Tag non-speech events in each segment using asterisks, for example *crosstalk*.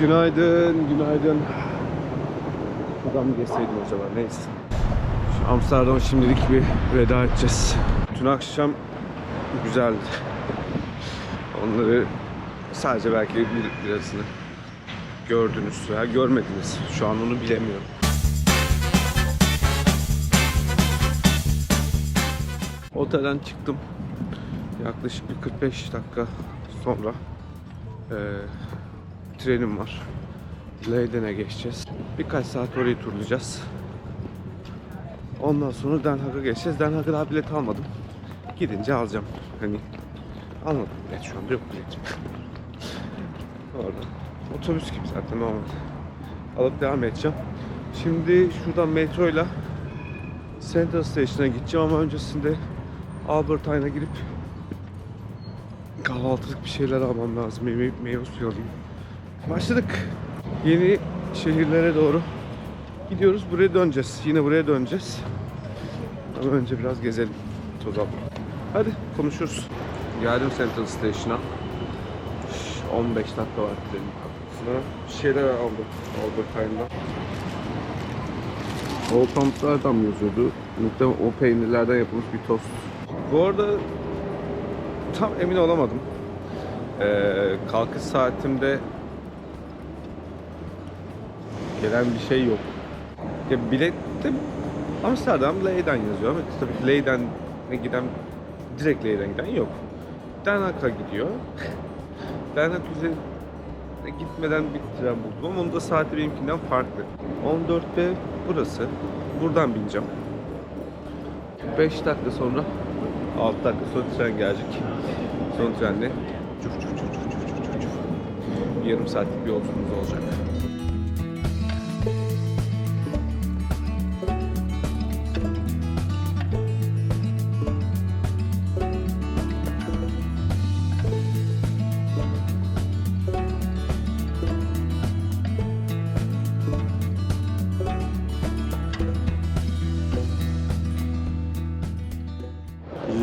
Günaydın, günaydın. Mı geçseydim acaba? Neyse. Şu Amsterdam'a şimdilik bir veda edeceğiz. Dün akşam güzeldi. Onları sadece belki bir birazını gördünüz veya görmediniz. Şu an onu bilemiyorum. Otelden çıktım. Yaklaşık bir 45 dakika sonra eee, trenim var. Leyden'e geçeceğiz. Birkaç saat orayı turlayacağız. Ondan sonra Den Haag'a geçeceğiz. Den Haag'a daha bilet almadım. Gidince alacağım. Hani almadım bilet şu anda yok bilet. Orada. Otobüs gibi zaten normal. Alıp devam edeceğim. Şimdi şuradan metroyla Central Station'a gideceğim ama öncesinde Albert Einstein'a girip kahvaltılık bir şeyler almam lazım. Meyve, meyve suyu alayım. Başladık. Yeni şehirlere doğru gidiyoruz. Buraya döneceğiz. Yine buraya döneceğiz. Ama önce biraz gezelim. Tozalım. Hadi konuşuruz. Geldim Central Station'a. 15 dakika var trenin kalkmasına. Şeyler aldım Albert Einstein'dan. Old Town'lardan mı yazıyordu? Muhtemelen o peynirlerden yapılmış bir tost. Bu arada tam emin olamadım. Ee, kalkış saatimde gelen bir şey yok. Ya bilette Amsterdam Leyden yazıyor ama tabii Leyden'e giden direkt Leyden giden yok. Den Haag'a gidiyor. Den Haag üzerine gitmeden bir tren buldum ama onun da saati benimkinden farklı. 14'te burası. Buradan bineceğim. 5 dakika sonra 6 dakika sonra tren gelecek. Son trenle çuf çuf çuf çuf çuf çuf çuf. Yarım saatlik bir yolculuğumuz olacak.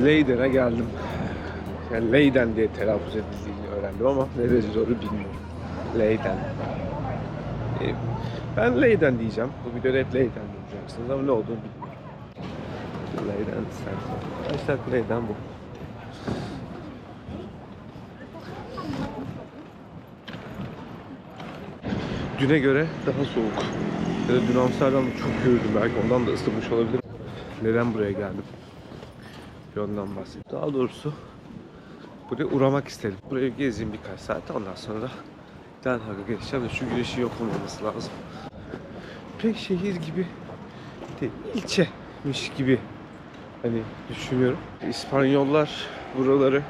Leyden'e geldim. Yani Leyden diye telaffuz edildiğini öğrendim ama ne derece doğru bilmiyorum. Leyden. Ee, Ben Leyden diyeceğim. Bu videoda hep Leyden diyeceksiniz ama ne olduğunu bilmiyorum. Leyden Central. Hashtag Leyden bu. Düne göre daha soğuk. Ya da dün Amsterdam'da çok yürüdüm belki ondan da ısınmış olabilir. Neden buraya geldim? Bir ondan bahsedeyim. Daha doğrusu buraya uğramak istedim. Buraya gezeyim birkaç saat ondan sonra da Den Haag'a geçeceğim de şu güneşin yok olmaması lazım. Pek şehir gibi değil, ilçemiş gibi hani düşünüyorum. İspanyollar buraları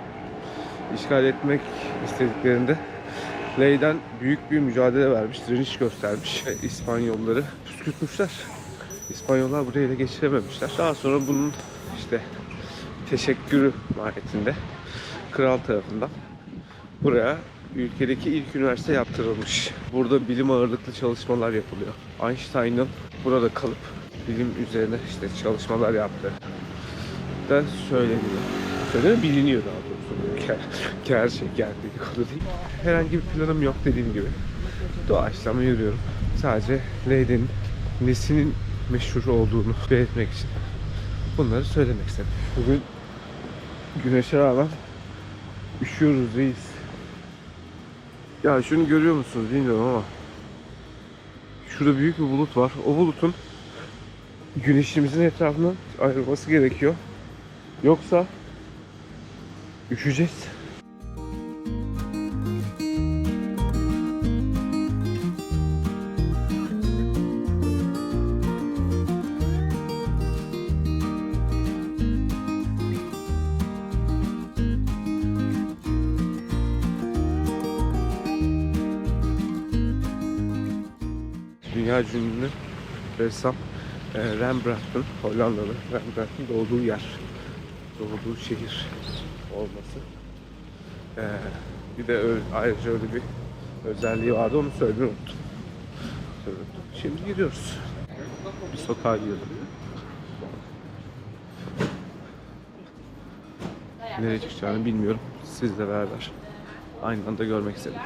işgal etmek istediklerinde Leyden büyük bir mücadele vermiş, direniş göstermiş. İspanyolları püskürtmüşler. İspanyollar burayı ele geçirememişler. Daha sonra bunun işte teşekkürü mahiyetinde kral tarafından buraya ülkedeki ilk üniversite yaptırılmış. Burada bilim ağırlıklı çalışmalar yapılıyor. Einstein'ın burada kalıp bilim üzerine işte çalışmalar yaptığı da söyleniyor. Söyleniyor, biliniyor daha doğrusu. Ger- Gerçek, gerçek konu değil. Herhangi bir planım yok dediğim gibi. Doğaçlama yürüyorum. Sadece Leyden'in nesinin meşhur olduğunu belirtmek için bunları söylemek istedim. Bugün güneşe rağmen üşüyoruz reis. Ya şunu görüyor musunuz bilmiyorum ama şurada büyük bir bulut var. O bulutun güneşimizin etrafından ayrılması gerekiyor. Yoksa üşüyeceğiz. Dünya ünlü ressam e, Rembrandt'ın, Hollandalı Rembrandt'ın doğduğu yer, doğduğu şehir olması. E, bir de ayrıca öyle bir özelliği vardı, onu. Söylemeyi unuttum. Şimdi gidiyoruz. Bir sokağa girelim. Nereye çıkacağını bilmiyorum. Sizle beraber aynı anda görmek istedim.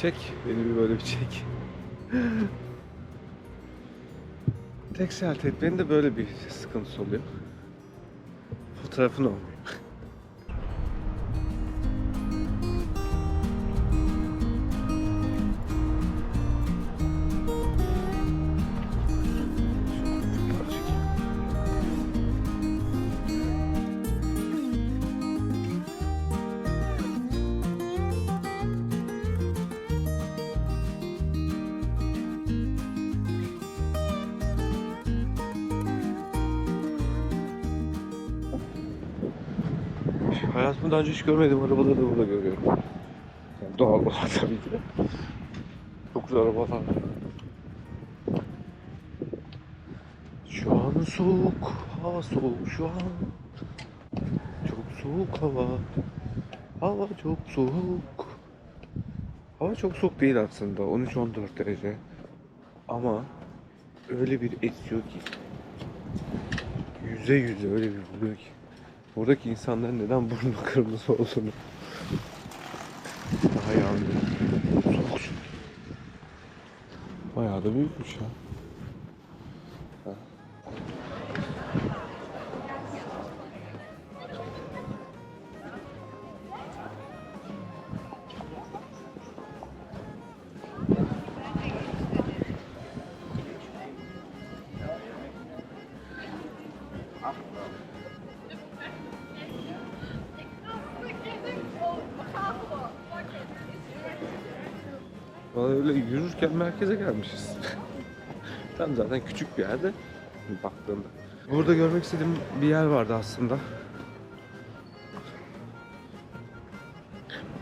Çek. Beni bir böyle bir çek. Tek seyahat etmenin de böyle bir sıkıntısı oluyor. Fotoğrafın olmuyor. Hayatımda daha önce hiç görmediğim arabaları da burada görüyorum. Yani doğal *laughs* olarak tabii ki. Çok güzel arabalar. Şu an soğuk, hava soğuk şu an. Çok soğuk hava. Hava çok soğuk. Hava çok soğuk değil aslında. 13-14 derece. Ama öyle bir esiyor ki. Yüze yüze öyle bir vuruyor ki. Buradaki insanların neden burnu kırmızı olduğunu daha iyi anlıyorum. Bayağı da büyükmüş ya. Öyle yürürken merkeze gelmişiz. *laughs* Tam zaten küçük bir yerde baktığında. Burada görmek istediğim bir yer vardı aslında.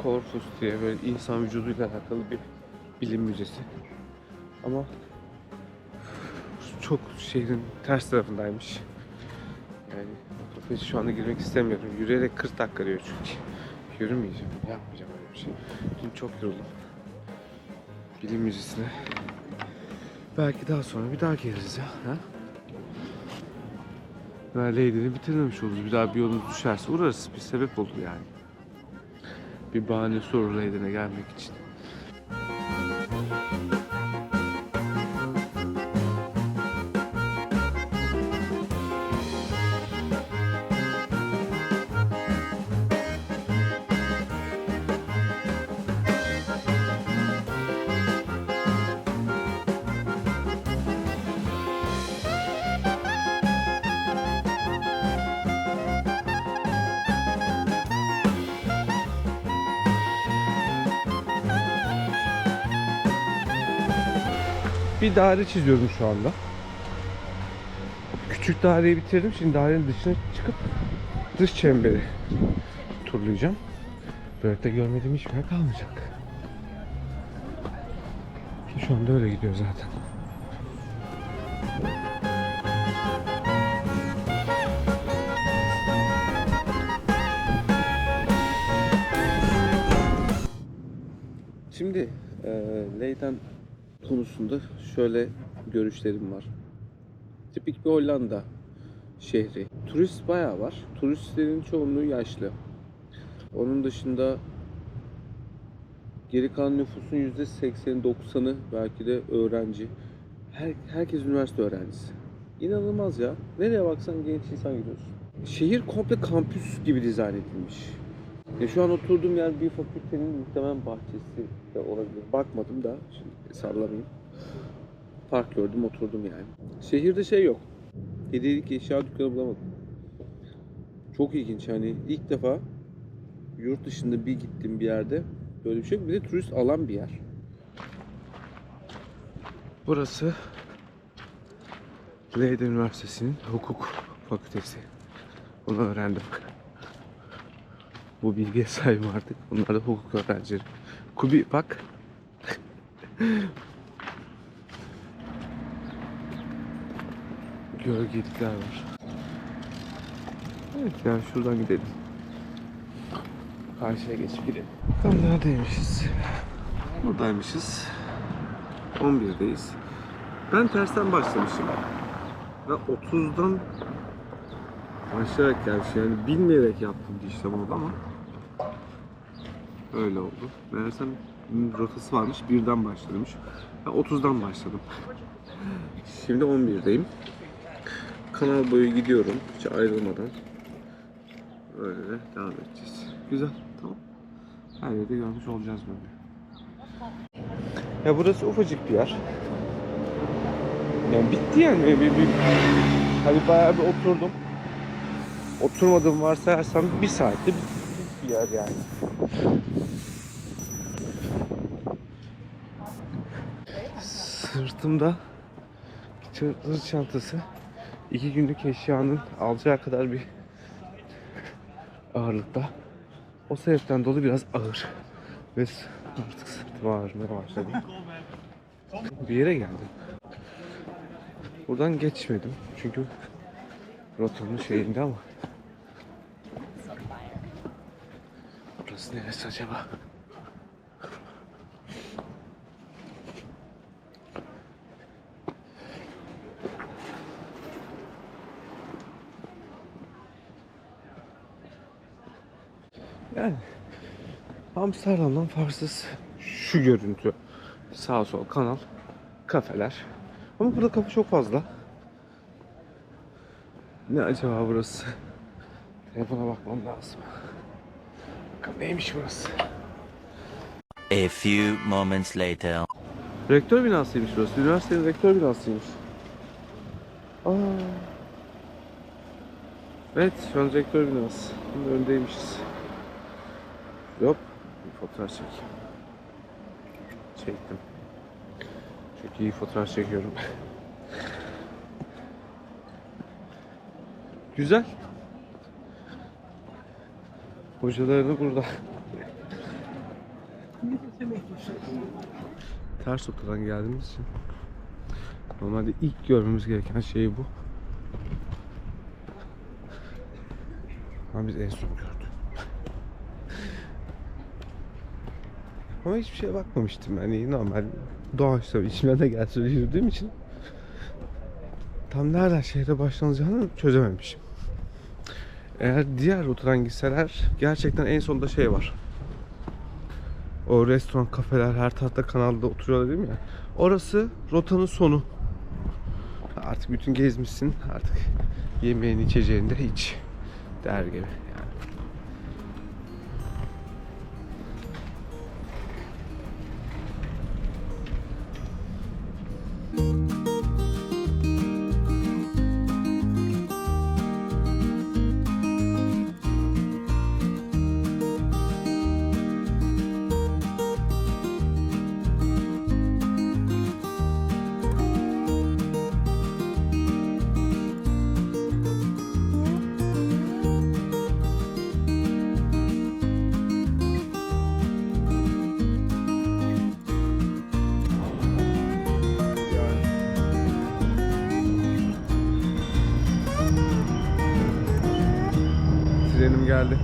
Corpus diye böyle insan vücuduyla alakalı bir bilim müzesi. Ama çok şehrin ters tarafındaymış. Yani otobüse şu anda girmek istemiyorum. Yürüyerek 40 dakika diyor çünkü. Yürümeyeceğim, yapmayacağım öyle bir şey. Dün çok yoruldum bilim müzesine. Belki daha sonra bir daha geliriz ya. Ha? Lady'ni bitirmemiş oluruz. Bir daha bir yolumuz düşerse uğrarız. Bir sebep olur yani. Bir bahanesi olur Lady'ne gelmek için. Bir daire çiziyorum şu anda. Küçük daireyi bitirdim. Şimdi dairenin dışına çıkıp dış çemberi turlayacağım. Böylelikle görmediğim hiçbir yer kalmayacak. Şu anda öyle gidiyor zaten. Şimdi e, Leyden konusunda şöyle görüşlerim var. Tipik bir Hollanda şehri. Turist bayağı var. Turistlerin çoğunluğu yaşlı. Onun dışında geri kalan nüfusun %80-90'ı belki de öğrenci. Her, herkes üniversite öğrencisi. İnanılmaz ya. Nereye baksan genç insan görüyorsun. Şehir komple kampüs gibi dizayn edilmiş. Ya şu an oturduğum yer bir fakültenin muhtemelen bahçesi de olabilir. Bakmadım da şimdi sallamayayım. Park gördüm oturdum yani. Şehirde şey yok. Hediyelik eşya dükkanı bulamadım. Çok ilginç hani ilk defa yurt dışında bir gittim bir yerde böyle bir şey yok. Bir de turist alan bir yer. Burası Leiden Üniversitesi'nin hukuk fakültesi. Bunu öğrendim. Bu bilgiye sahibim artık. Bunlar da hukuk öğrencileri. Kubi bak. Gölgelikler var. Evet yani şuradan gidelim. Karşıya geçip gidelim. Tam neredeymişiz? Buradaymışız. 11'deyiz. Ben tersten başlamışım. Ve 30'dan başlayarak gelmiş yani bilmeyerek yaptım bir işlem oldu ama öyle oldu. Meğersem rotası varmış. Birden başlamış. Ben 30'dan başladım. Şimdi 11'deyim. Kanal boyu gidiyorum. Hiç ayrılmadan. Böyle de devam edeceğiz. Güzel. Tamam. Her yerde görmüş olacağız böyle. Ya burası ufacık bir yer. Yani bitti yani. Bir, bir, bir, hani bayağı bir oturdum. Oturmadığım varsayarsam bir saatte bir, bir yer yani. Sırtımda sırt çantası iki günlük eşyanın alacağı kadar bir ağırlıkta. O sebepten dolayı biraz ağır. Ve artık sırtım ağrımaya başladı. Bir yere geldim. Buradan geçmedim. Çünkü rotanın şeyinde ama. Burası neresi acaba? Yani Amsterdam'dan farksız şu görüntü. Sağ sol kanal, kafeler. Ama burada kafe çok fazla. Ne acaba burası? Telefona bakmam lazım. Bakalım neymiş burası? A few moments later. Rektör binasıymış burası. Üniversitenin rektör binasıymış. Aa. Evet, şu an rektör binası. Şimdi öndeymişiz. Yok, bir fotoğraf çekeyim. Çektim. Çok iyi fotoğraf çekiyorum. Güzel. Hocalarını burada. Ters noktadan geldiğimiz için normalde ilk görmemiz gereken şey bu. Ama biz en son gördük. Ama hiçbir şeye bakmamıştım yani normal doğaçlama içime de gelse yürüdüğüm için tam nereden şehre başlanacağını çözememişim. Eğer diğer rotadan gitseler gerçekten en sonunda şey var. O restoran, kafeler her tarafta kanalda oturuyorlar değil mi ya? Orası rotanın sonu. Artık bütün gezmişsin. Artık yemeğini, içeceğini de iç. Der gibi yani. Trenim geldi.